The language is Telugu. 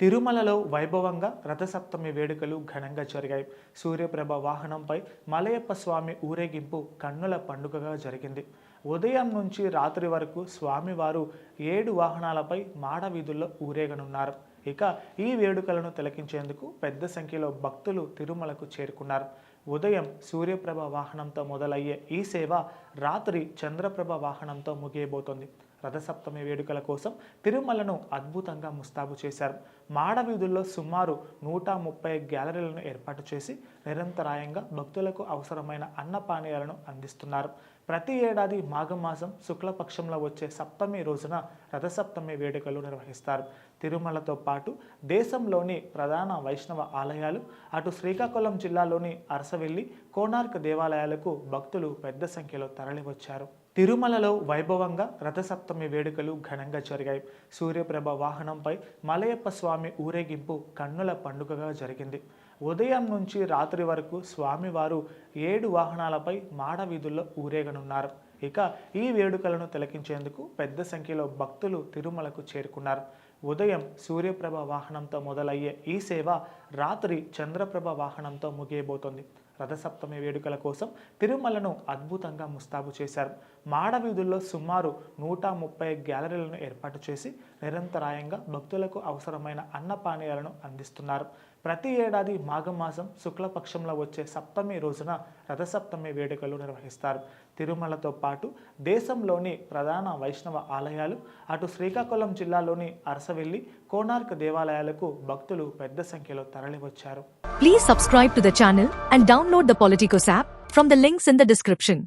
తిరుమలలో వైభవంగా రథసప్తమి వేడుకలు ఘనంగా జరిగాయి. సూర్యప్రభ వాహనంపై మలయప్ప స్వామి ఊరేగింపు కన్నుల పండుగగా జరిగింది. ఉదయం నుంచి రాత్రి వరకు స్వామివారు ఏడు వాహనాలపై మాడ వీధుల్లో ఊరేగనున్నారు. ఇక ఈ వేడుకలను తిలకించేందుకు పెద్ద సంఖ్యలో భక్తులు తిరుమలకు చేరుకున్నారు. ఉదయం సూర్యప్రభ వాహనంతో మొదలయ్యే ఈ సేవ రాత్రి చంద్రప్రభ వాహనంతో ముగియబోతోంది. రథసప్తమి వేడుకల కోసం తిరుమలను అద్భుతంగా ముస్తాబు చేశారు. మాడ వీధుల్లో సుమారు నూట ముప్పై గ్యాలరీలను ఏర్పాటు చేసి నిరంతరాయంగా భక్తులకు అవసరమైన అన్నపానీయాలను అందిస్తున్నారు. ప్రతి ఏడాది మాఘమాసం శుక్లపక్షంలో వచ్చే సప్తమి రోజున రథసప్తమి వేడుకలు నిర్వహిస్తారు. తిరుమలతో పాటు దేశంలోని ప్రధాన వైష్ణవ ఆలయాలు అటు శ్రీకాకుళం జిల్లాలోని అరసవెల్లి కోణార్క్ దేవాలయాలకు భక్తులు పెద్ద సంఖ్యలో తరలివచ్చారు. తిరుమలలో వైభవంగా రథసప్తమి వేడుకలు ఘనంగా జరిగాయి. సూర్యప్రభ వాహనంపై మలయప్ప స్వామి ఊరేగింపు కన్నుల పండుగగా జరిగింది. ఉదయం నుంచి రాత్రి వరకు స్వామివారు ఏడు వాహనాలపై మాడ వీధుల్లో ఊరేగనున్నారు. ఇక ఈ వేడుకలను తిలకించేందుకు పెద్ద సంఖ్యలో భక్తులు తిరుమలకు చేరుకున్నారు. ఉదయం సూర్యప్రభ వాహనంతో మొదలయ్యే ఈ సేవ రాత్రి చంద్రప్రభ వాహనంతో ముగియబోతోంది. రథసప్తమి వేడుకల కోసం తిరుమలను అద్భుతంగా ముస్తాబు చేశారు. మాడ వీధుల్లో సుమారు నూట ముప్పై గ్యాలరీలను ఏర్పాటు చేసి నిరంతరాయంగా భక్తులకు అవసరమైన అన్నపానీయాలను అందిస్తున్నారు. ప్రతి ఏడాది మాఘమాసం శుక్లపక్షంలో వచ్చే సప్తమి రోజున రథసప్తమి వేడుకలు నిర్వహిస్తారు. తిరుమలతో పాటు దేశంలోని ప్రధాన వైష్ణవ ఆలయాలు అటు శ్రీకాకుళం జిల్లాలోని అరస వెళ్ళి కోణార్క్ దేవాలయాలకు భక్తులు పెద్ద సంఖ్యలో తరలివచ్చారు. Please subscribe to the and download the Politico app from the in the description